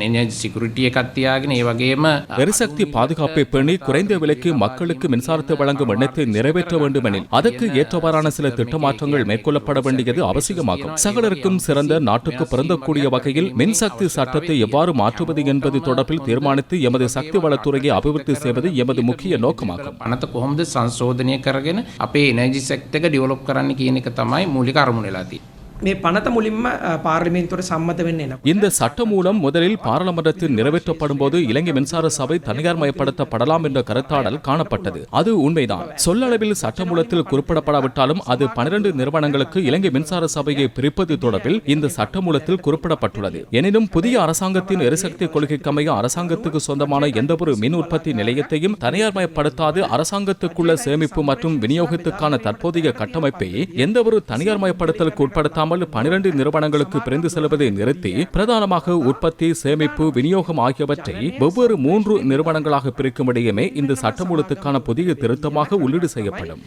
Energy සිකුරිටිය එකක් තියාගෙන ඒ වගේම எரிசக்தி பாதுகாப்பை பேணி குறைந்த விலைக்கு மக்களுக்கு மின்சாரத்தை வழங்கும் எண்ணத்தை நிறைவேற்ற வேண்டுமெனில் அதற்கு ஏற்றவாறான சில திட்டமாற்றங்கள் மேற்கொள்ளப்பட வேண்டியது அவசியமாகும் சகலருக்கும் சிறந்த நாட்டுக்கு பிறந்தக்கூடிய வகையில் மின்சக்தி சட்டத்தை எவ்வாறு மாற்றுவது என்பது தொடர்பில் தீர்மானித்து எமது சக்தி வளத்துறையை அபிவிருத்தி செய்வது எமது முக்கிய நோக்கமாகும் පනත කොහොමද සංශෝධනය කරගෙන අපේ එනර්ජි සෙක්ටක ඩියවලොප් කරන්න කියන එක තමයි මූලික අරමුණ වෙලා තියෙන්නේ. මේ පනත මුලින්ම අ, පාර්ලිමේන්තුවට සම්මත වෙන්න එන. இந்த சட்ட மூலம் முதலில் பாராளுமன்றத்தில் நிறைவேற்றப்படும் போது இலங்கை மின்சார சபை தனியார்மயப்படுத்தப்படலாம் என்ற கருத்தாடல் காணப்பட்டது அது உண்மைதான் சொல்லளவில் சட்டமூலத்தில் குறிப்பிடப்படாவிட்டாலும் அது பனிரெண்டு நிறுவனங்களுக்கு இலங்கை மின்சார சபையை பிரிப்பது தொடர்பில் இந்த சட்டமூலத்தில் குறிப்பிடப்பட்டுள்ளது எனினும் புதிய அரசாங்கத்தின் எரிசக்தி கொள்கைக்கமைய அரசாங்கத்துக்கு சொந்தமான எந்தவொரு மின் உற்பத்தி நிலையத்தையும் தனியார்மயப்படுத்தாது அரசாங்கத்துக்குள்ள சேமிப்பு மற்றும் விநியோகத்துக்கான தற்போதைய கட்டமைப்பை எந்தவொரு தனியார்மயப்படுத்தலுக்கு உட்படுத்தாமல் பனிரெண்டு நிறுவனங்களுக்கு பிரிந்து செல்வதை நிறுத்தி பிரதானமாக உற்பத்தி சேமிப்பு விநியோகம் ஆகியவற்றை வெவ்வேறு மூன்று நிறுவனங்களாக பிரிக்கும் இடையுமே இந்த சட்டமூலத்துக்கான புதிய திருத்தமாக உள்ளீடு செய்யப்படும்.